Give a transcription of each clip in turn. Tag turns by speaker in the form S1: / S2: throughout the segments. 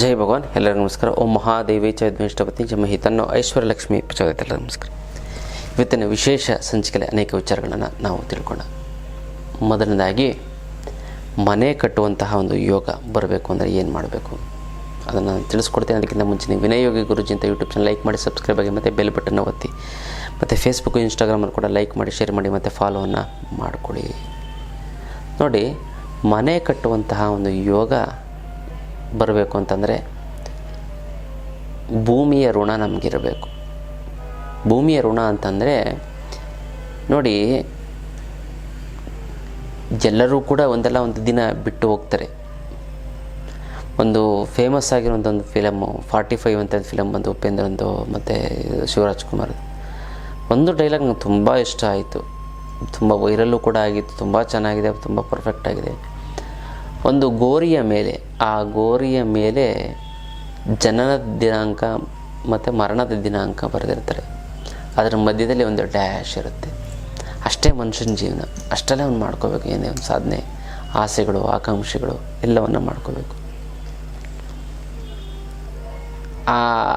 S1: ಜೈ ಭಗವಾನ್. ಎಲ್ಲರಿಗೂ ನಮಸ್ಕಾರ. ಓಂ ಮಹಾದೇವಿ ಚ ಜಮಹಿ ಜ ಐಶ್ವರ್ಯ ಲಕ್ಷ್ಮಿ ಪ್ರಚೋದಿತ ನಮಸ್ಕಾರ. ಇವತ್ತಿನ ವಿಶೇಷ ಸಂಚಿಕೆಯಲ್ಲಿ ಅನೇಕ ವಿಚಾರಗಳನ್ನು ನಾವು ತಿಳ್ಕೊಂಡ ಮೊದಲನೇದಾಗಿ, ಮನೆ ಕಟ್ಟುವಂತಹ ಒಂದು ಯೋಗ ಬರಬೇಕು ಅಂದರೆ ಏನು ಮಾಡಬೇಕು? ಅದನ್ನು ತಿಳಿಸ್ಕೊಡ್ತೇನೆ. ಅದಕ್ಕಿಂತ ಮುಂಚೆ ನೀವು ವಿನಯ ಯೋಗಿ ಗುರುಜಿ ಅಂತ ಯೂಟ್ಯೂಬ್ ಚಾನಲ್ ಲೈಕ್ ಮಾಡಿ ಸಬ್ಸ್ಕ್ರೈಬ್ ಆಗಿ, ಮತ್ತು ಬೆಲ್ ಬಟನ್ನ ಒತ್ತಿ, ಮತ್ತು ಫೇಸ್ಬುಕ್ ಇನ್ಸ್ಟಾಗ್ರಾಮಲ್ಲಿ ಕೂಡ ಲೈಕ್ ಮಾಡಿ ಶೇರ್ ಮಾಡಿ, ಮತ್ತು ಫಾಲೋವನ್ನು ಮಾಡಿಕೊಳ್ಳಿ ನೋಡಿ, ಮನೆ ಕಟ್ಟುವಂತಹ ಒಂದು ಯೋಗ ಬರಬೇಕು ಅಂತಂದರೆ ಭೂಮಿಯ ಋಣ ನಮಗಿರಬೇಕು. ಭೂಮಿಯ ಋಣ ಅಂತಂದರೆ ನೋಡಿ, ಎಲ್ಲರೂ ಕೂಡ ಒಂದಲ್ಲ ಒಂದು ದಿನ ಬಿಟ್ಟು ಹೋಗ್ತಾರೆ. ಒಂದು ಫೇಮಸ್ ಆಗಿರುವಂಥ ಒಂದು ಫಿಲಮ್ಮು ಫಾರ್ಟಿ ಫೈವ್ ಅಂತ ಫಿಲಮ್ ಬಂದು ಉಪೇಂದ್ರಂದು ಮತ್ತು ಶಿವರಾಜ್ ಕುಮಾರ್. ಒಂದು ಡೈಲಾಗ್ ನಂಗೆ ತುಂಬ ಇಷ್ಟ ಆಯಿತು. ತುಂಬ ವೈರಲ್ಲೂ ಕೂಡ ಆಗಿತ್ತು, ತುಂಬ ಚೆನ್ನಾಗಿದೆ, ತುಂಬ ಪರ್ಫೆಕ್ಟ್ ಆಗಿದೆ. ಒಂದು ಗೋರಿಯ ಮೇಲೆ, ಆ ಗೋರಿಯ ಮೇಲೆ ಜನನ ದಿನಾಂಕ ಮತ್ತು ಮರಣದ ದಿನಾಂಕ ಬರೆದಿರ್ತಾರೆ. ಅದರ ಮಧ್ಯದಲ್ಲಿ ಒಂದು ಡ್ಯಾಶ್ ಇರುತ್ತೆ. ಅಷ್ಟೇ ಮನುಷ್ಯನ ಜೀವನ. ಅಷ್ಟೆಲ್ಲ ಅವ್ನು ಮಾಡ್ಕೋಬೇಕು. ಏನೇ ಒಂದು ಸಾಧನೆ, ಆಸೆಗಳು, ಆಕಾಂಕ್ಷೆಗಳು, ಎಲ್ಲವನ್ನು ಮಾಡ್ಕೋಬೇಕು. ಆ,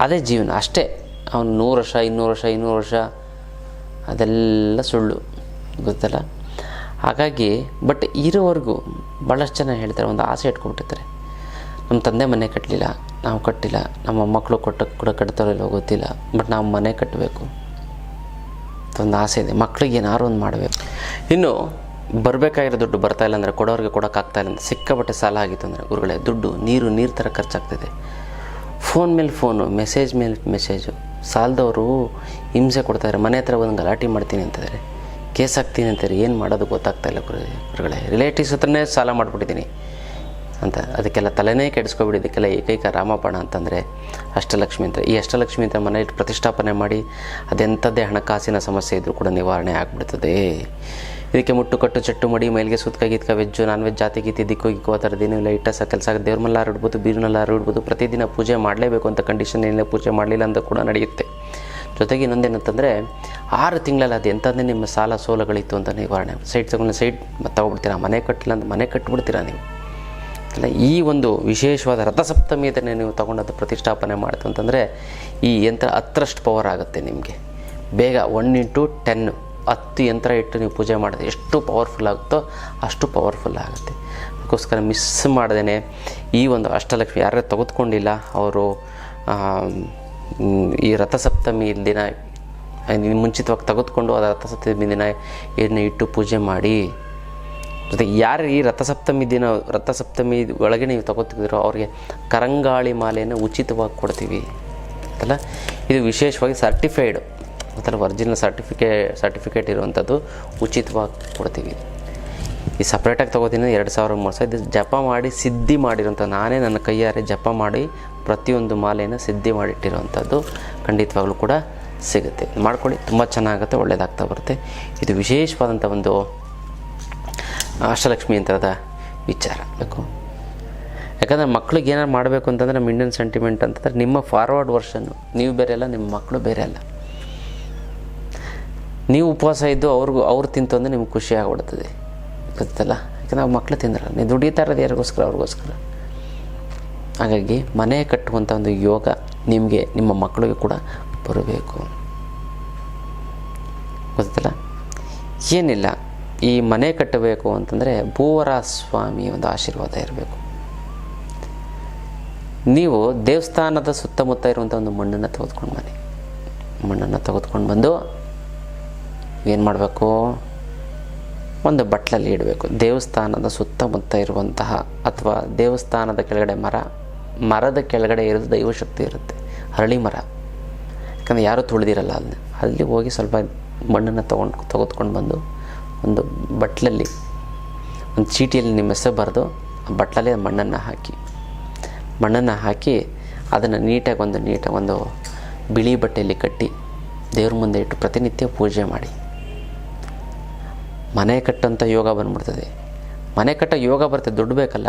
S1: ಅದೇ ಜೀವನ. ಅಷ್ಟೇ. ಅವನು ನೂರು ವರ್ಷ, ಇನ್ನೂರು ವರ್ಷ ಇನ್ನೂರು ವರ್ಷ, ಅದೆಲ್ಲ ಸುಳ್ಳು. ಗೊತ್ತಲ್ಲ? ಹಾಗಾಗಿ ಬಟ್ ಇರೋವರೆಗೂ ಭಾಳಷ್ಟು ಜನ ಹೇಳ್ತಾರೆ, ಒಂದು ಆಸೆ ಇಟ್ಕೊಂಡ್ಬಿಟ್ಟಿರ್ತಾರೆ ನಮ್ಮ ತಂದೆ ಮನೆ ಕಟ್ಟಲಿಲ್ಲ ನಾವು ಕಟ್ಟಿಲ್ಲ, ನಮ್ಮ ಮಕ್ಕಳು ಕೊಟ್ಟ ಕೂಡ ಕಟ್ತಾರೋ ಇಲ್ಲೋ ಗೊತ್ತಿಲ್ಲ ಬಟ್ ನಾವು ಮನೆ ಕಟ್ಟಬೇಕು ಒಂದು ಆಸೆ ಇದೆ. ಮಕ್ಕಳಿಗೆ ಏನಾರು ಒಂದು ಮಾಡಬೇಕು. ಇನ್ನು, ಬರಬೇಕಾಗಿರೋ ದುಡ್ಡು ಬರ್ತಾ ಇಲ್ಲ ಅಂದರೆ ಕೊಡೋರಿಗೆ ಕೊಡೋಕ್ಕಾಗ್ತಾ ಇಲ್ಲ ಅಂದರೆ ಸಿಕ್ಕಾಪಟ್ಟೆ ಸಾಲ ಆಗಿತ್ತು ಅಂದರೆ, ಗುರುಗಳೇ, ದುಡ್ಡು, ನೀರು ನೀರು ಥರ ಖರ್ಚಾಗ್ತಿದೆ. ಫೋನ್ ಮೇಲೆ ಫೋನು, ಮೆಸೇಜ್ ಮೇಲೆ ಮೆಸೇಜು. ಸಾಲದವರು ಹಿಂಸೆ ಕೊಡ್ತಾರೆ ಮನೆ ಹತ್ರ ಒಂದು ಗಲಾಟೆ ಮಾಡ್ತೀನಿ ಅಂತಿದ್ದಾರೆ ಕೇಸ್ ಹಾಕ್ತೀನಿ ಅಂತಾರೆ, ಏನು ಮಾಡೋದು ಗೊತ್ತಾಗ್ತಾ ಇಲ್ಲ ಗುರುಗಳೇ ರಿಲೇಟಿವ್ಸ್ ಹತ್ರನೇ ಸಾಲ ಮಾಡಿಬಿಟ್ಟಿದ್ದೀನಿ ಅಂತ. ಅದಕ್ಕೆಲ್ಲ ತಲೆನೇ ಕೆಡಿಸ್ಕೊಬಿಟ್ಟಿದ್ದಕ್ಕೆಲ್ಲ ಏಕೈಕ ರಾಮಪಣ ಅಂತಂದರೆ ಅಷ್ಟಲಕ್ಷ್ಮಿ ಅಂತ. ಈ ಅಷ್ಟಲಕ್ಷ್ಮಿ ಅಂತ ಮನೆ ಇಟ್ಟು ಪ್ರತಿಷ್ಠಾಪನೆ ಮಾಡಿ ಅದೆಂಥದ್ದೇ ಹಣಕಾಸಿನ ಸಮಸ್ಯೆ ಇದ್ದರೂ ಕೂಡ ನಿವಾರಣೆ ಆಗಿಬಿಡ್ತದೆ. ಇದಕ್ಕೆ ಮುಟ್ಟು ಕಟ್ಟು ಚಟ್ಟು ಮಡಿ, ಮೈಲಿಗೆ ಸುತ್ಕ ಗೀತ್ಕ ವೆಜ್ಜು, ನಾನ್ ವೆಜ್ ಜಾತಿ ಗೀತಿ, ದಿಕ್ಕು ಗಿಕ್ಕು, ಆ ಥರದ್ದು ಏನಿಲ್ಲ ಇಟ್ಟ ಸಹ ಕೆಲಸ ದೇವ್ರ ಮೇಲೆ ಹರಡ್ಬೋದು ಬೀರ್ನೆಲ್ಲ ಹರಡ್ಬೋದು ಪ್ರತಿದಿನ ಪೂಜೆ ಮಾಡಲೇಬೇಕು ಅಂತ ಕಂಡೀಷನ್ ಏನಿಲ್ಲ, ಪೂಜೆ ಮಾಡಲಿಲ್ಲ ಅಂತ ಕೂಡ ನಡೆಯುತ್ತೆ. ಜೊತೆಗೆ ಇನ್ನೊಂದೇನಂತಂದರೆ ಆರು ತಿಂಗಳಲ್ಲಿ ಅದು ಎಂಥದ್ದೇ ನಿಮ್ಮ ಸಾಲ ಸೋಲಗಳಿತ್ತು ಅಂತ ನಿವಾರಣೆ ಸೈಟ್ ತಗೊಂಡು ಸೈಟ್ ತಗೊಬಿಡ್ತೀರಾ? ಮನೆ ಕಟ್ಟಿಲ್ಲ ಅಂತ ಮನೆ ಕಟ್ಟಿಬಿಡ್ತೀರಾ ನೀವು? ಅಲ್ಲ, ಈ ಒಂದು ವಿಶೇಷವಾದ ರಥಸಪ್ತಮಿಯದನ್ನೇ ನೀವು ತಗೊಂಡದ್ದು ಪ್ರತಿಷ್ಠಾಪನೆ ಮಾಡ್ತು ಅಂತಂದರೆ ಈ ಯಂತ್ರ ಹತ್ತರಷ್ಟು ಪವರ್ ಆಗುತ್ತೆ ನಿಮಗೆ. ಬೇಗ ಒನ್ ಇಂಟು ಟೆನ್ ಹತ್ತು ಯಂತ್ರ ಇಟ್ಟು ನೀವು ಪೂಜೆ ಮಾಡಿದ್ರೆ ಎಷ್ಟು ಪವರ್ಫುಲ್ ಆಗುತ್ತೋ ಅಷ್ಟು ಪವರ್ಫುಲ್ ಆಗುತ್ತೆ. ಅದಕ್ಕೋಸ್ಕರ ಮಿಸ್ ಮಾಡ್ದೇ ಈ ಒಂದು ಅಷ್ಟಲಕ್ಷ್ಮಿ ಯಾರೇ ತೆಗೆದುಕೊಂಡಿಲ್ಲ, ಅವರು ಈ ರಥಸಪ್ತಮಿ ದಿನ ಮುಂಚಿತವಾಗಿ ತೆಗೆದುಕೊಂಡು ಅದು ರಥಸಪ್ತಮಿ ದಿನ ಎಣ್ಣೆ ಇಟ್ಟು ಪೂಜೆ ಮಾಡಿ, ಜೊತೆ ಯಾರು ಈ ರಥಸಪ್ತಮಿ ದಿನ, ರಥಸಪ್ತಮಿ ಒಳಗೆ ನೀವು ತಗೋತಿದ್ದೀರೋ ಅವ್ರಿಗೆ ಕರಂಗಾಳಿ ಮಾಲೆಯನ್ನು ಉಚಿತವಾಗಿ ಕೊಡ್ತೀವಿ. ಅಲ್ಲ ಇದು ವಿಶೇಷವಾಗಿ ಸರ್ಟಿಫೈಡ್ ಅದರ ಒರಿಜಿನಲ್ ಸರ್ಟಿಫಿಕೇ ಸರ್ಟಿಫಿಕೇಟ್ ಇರುವಂಥದ್ದು ಉಚಿತವಾಗಿ ಕೊಡ್ತೀವಿ. ಈ ಸಪ್ರೇಟಾಗಿ ತೊಗೋತೀನಿ, ಎರಡು ಸಾವಿರ ಮೂರು ಸಾವಿರ. ಇದು ಜಪ ಮಾಡಿ, ಸಿದ್ಧಿ ಮಾಡಿರೋಂಥ ನಾನೇ ನನ್ನ ಕೈಯಾರೆ ಜಪ ಮಾಡಿ ಪ್ರತಿಯೊಂದು ಮಾಲೆಯನ್ನು ಸಿದ್ಧಿ ಮಾಡಿಟ್ಟಿರುವಂಥದ್ದು ಖಂಡಿತವಾಗ್ಲೂ ಕೂಡ ಸಿಗುತ್ತೆ. ಮಾಡ್ಕೊಳ್ಳಿ, ತುಂಬ ಚೆನ್ನಾಗುತ್ತೆ ಒಳ್ಳೆಯದಾಗ್ತಾ ಬರುತ್ತೆ. ಇದು ವಿಶೇಷವಾದಂಥ ಒಂದು ಅಷ್ಟಲಕ್ಷ್ಮಿ ಯಂತ್ರದ ವಿಚಾರ. ಬೇಕು. ಯಾಕಂದರೆ ಮಕ್ಳಿಗೆ ಏನಾರು ಮಾಡಬೇಕು ಅಂತಂದರೆ ನಮ್ಮ ಇಂಡಿಯನ್ ಸೆಂಟಿಮೆಂಟ್ ಅಂತಂದರೆ ನಿಮ್ಮ ಫಾರ್ವರ್ಡ್ ವರ್ಷನ್ನು ನೀವು ಬೇರೆ ಅಲ್ಲ, ನಿಮ್ಮ ಮಕ್ಕಳು ಬೇರೆ ಅಲ್ಲ. ನೀವು ಉಪವಾಸ ಇದ್ದು ಅವ್ರಿಗೂ, ಅವ್ರು ತಿಂತು ಅಂದರೆ ನಿಮ್ಗೆ ಖುಷಿ ಆಗ್ಬಿಡ್ತದೆ. ಗೊತ್ತಲ್ಲ? ಯಾಕಂದ್ರೆ ಮಕ್ಕಳು ತಿಂದ್ರಲ್ಲ. ನೀವು ದುಡಿತಾ ಇರೋದು ಯಾರಿಗೋಸ್ಕರ? ಅವ್ರಿಗೋಸ್ಕರ. ಹಾಗಾಗಿ ಮನೆ ಕಟ್ಟುವಂಥ ಒಂದು ಯೋಗ ನಿಮಗೆ, ನಿಮ್ಮ ಮಕ್ಕಳಿಗೆ ಕೂಡ ಬರಬೇಕು. ಗೊತ್ತಲ್ಲ ಏನಿಲ್ಲ, ಈ ಮನೆ ಕಟ್ಟಬೇಕು ಅಂತಂದರೆ ಭೂವರ ಸ್ವಾಮಿ ಒಂದು ಆಶೀರ್ವಾದ ಇರಬೇಕು. ನೀವು ದೇವಸ್ಥಾನದ ಸುತ್ತಮುತ್ತ ಇರುವಂಥ ಒಂದು ಮಣ್ಣನ್ನು ತೆಗೆದುಕೊಂಡು ಬನ್ನಿ. ಮಣ್ಣನ್ನು ತೆಗೆದುಕೊಂಡು ಬಂದು ಏನು ಮಾಡಬೇಕು? ಒಂದು ಬಟ್ಲಲ್ಲಿ ಇಡಬೇಕು. ದೇವಸ್ಥಾನದ ಸುತ್ತಮುತ್ತ ಇರುವಂತಹ ಅಥವಾ ದೇವಸ್ಥಾನದ ಕೆಳಗಡೆ ಮರ ಮರದ ಕೆಳಗಡೆ ಇರೋದು ದೈವಶಕ್ತಿ ಇರುತ್ತೆ. ಹರಳಿ ಮರ. ಯಾಕಂದರೆ ಯಾರೂ ತುಳಿದಿರಲ್ಲ ಅಲ್ಲಿ. ಅಲ್ಲಿ ಹೋಗಿ ಸ್ವಲ್ಪ ಮಣ್ಣನ್ನು ತೊಗೊಂಡು ತೆಗೆದುಕೊಂಡು ಬಂದು ಒಂದು ಬಟ್ಲಲ್ಲಿ, ಒಂದು ಚೀಟಿಯಲ್ಲಿ ನಿಮ್ಮ ಹೆಸರು ಬರೆದು ಆ ಬಟ್ಲಲ್ಲಿ ಮಣ್ಣನ್ನು ಹಾಕಿ. ಮಣ್ಣನ್ನು ಹಾಕಿ ಅದನ್ನು ನೀಟಾಗಿ ಒಂದು ನೀಟಾಗಿ ಒಂದು ಬಿಳಿ ಬಟ್ಟೆಯಲ್ಲಿ ಕಟ್ಟಿ ದೇವ್ರ ಮುಂದೆ ಇಟ್ಟು ಪ್ರತಿನಿತ್ಯ ಪೂಜೆ ಮಾಡಿ. ಮನೆ ಕಟ್ಟಂಥ ಯೋಗ ಬಂದ್ಬಿಡ್ತದೆ. ಮನೆ ಕಟ್ಟೋ ಯೋಗ ಬರ್ತದೆ ದುಡ್ಡು ಬೇಕಲ್ಲ.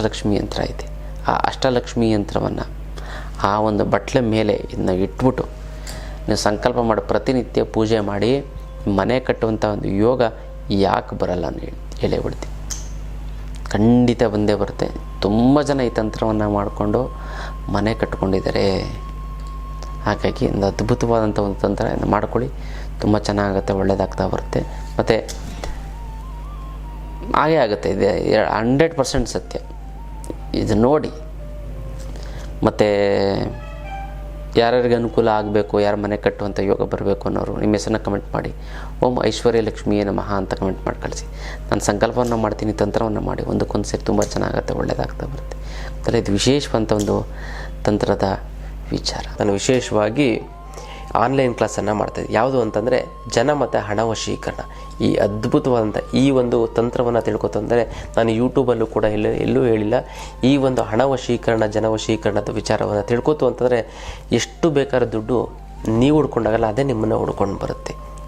S1: ಲಕ್ಷ್ಮಿ ಯಂತ್ರ ಐತೆ ಆ ಅಷ್ಟಲಕ್ಷ್ಮಿ ಯಂತ್ರವನ್ನು ಆ ಒಂದು ಬಟ್ಲೆ ಮೇಲೆ ಇದನ್ನ ಇಟ್ಬಿಟ್ಟು ನೀವು ಸಂಕಲ್ಪ ಮಾಡಿ, ಪ್ರತಿನಿತ್ಯ ಪೂಜೆ ಮಾಡಿ, ಮನೆ ಕಟ್ಟುವಂಥ ಒಂದು ಯೋಗ ಯಾಕೆ ಬರಲ್ಲ ಅಂತ ಹೇಳಿ, ಹೇಳೇ ಬಿಡ್ತೀನಿ. ಖಂಡಿತ ಬಂದೇ ಬರುತ್ತೆ. ತುಂಬ ಜನ ಈ ತಂತ್ರವನ್ನು ಮಾಡಿಕೊಂಡು ಮನೆ ಕಟ್ಕೊಂಡಿದ್ದಾರೆ. ಹಾಗಾಗಿ ಒಂದು ಅದ್ಭುತವಾದಂಥ ಒಂದು ತಂತ್ರ ಮಾಡ್ಕೊಳ್ಳಿ. ತುಂಬ ಚೆನ್ನಾಗುತ್ತೆ ಒಳ್ಳೆಯದಾಗ್ತಾ ಬರುತ್ತೆ. ಮತ್ತು ಹಾಗೇ ಆಗುತ್ತೆ. ಇದೆ ಹಂಡ್ರೆಡ್ ಪರ್ಸೆಂಟ್ ಸತ್ಯ. ಇದು ನೋಡಿ. ಮತ್ತು ಯಾರ್ಯಾರಿಗೆ ಅನುಕೂಲ ಆಗಬೇಕು, ಯಾರು ಮನೆ ಕಟ್ಟುವಂಥ ಯೋಗ ಬರಬೇಕು ಅನ್ನೋರು ನಿಮ್ಮ ಹೆಸರನ್ನ ಕಮೆಂಟ್ ಮಾಡಿ. ಓಂ ಐಶ್ವರ್ಯ ಲಕ್ಷ್ಮಿಯೇ ನಮಃ ಅಂತ ಕಮೆಂಟ್ ಮಾಡಿ ಕಳಿಸಿ. ನಾನು ಸಂಕಲ್ಪವನ್ನು ಮಾಡ್ತೀನಿ, ತಂತ್ರವನ್ನು ಮಾಡಿ. ಒಂದಕ್ಕೊಂದು ಸೇರಿ ತುಂಬ ಚೆನ್ನಾಗುತ್ತೆ ಒಳ್ಳೆಯದಾಗ್ತಾ ಬರುತ್ತೆ. ಅಂದರೆ ಇದು ವಿಶೇಷವಂಥ ಒಂದು ತಂತ್ರದ ವಿಚಾರ.
S2: ನಾನು ವಿಶೇಷವಾಗಿ ಆನ್ಲೈನ್ ಕ್ಲಾಸನ್ನು ಮಾಡ್ತಾಯಿದ್ದೆ ಯಾವುದು ಅಂತಂದರೆ ಜನ ಮತ್ತು ಹಣ ವಶೀಕರಣ. ಈ ಅದ್ಭುತವಾದಂಥ ಈ ಒಂದು ತಂತ್ರವನ್ನು ತಿಳ್ಕೊತಂದರೆ ನಾನು ಯೂಟ್ಯೂಬಲ್ಲೂ ಕೂಡ ಎಲ್ಲೂ ಎಲ್ಲೂ ಹೇಳಿಲ್ಲ. ಈ ಒಂದು ಹಣ ವಶೀಕರಣ, ಜನ ವಶೀಕರಣದ ವಿಚಾರವನ್ನು ತಿಳ್ಕೊತು ಅಂತಂದರೆ ಎಷ್ಟು ಬೇಕಾದ ದುಡ್ಡು ನೀವು ಹುಡ್ಕೊಂಡಾಗಲ್ಲ, ಅದೇ ನಿಮ್ಮನ್ನು ಹುಡ್ಕೊಂಡು ಬರುತ್ತೆ.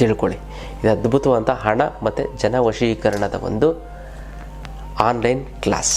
S2: ತಿಳ್ಕೊಳ್ಳಿ. ಇದು ಅದ್ಭುತವಾದಂಥ ಹಣ ಮತ್ತು ಜನ ವಶೀಕರಣದ ಒಂದು ಆನ್ಲೈನ್ ಕ್ಲಾಸ್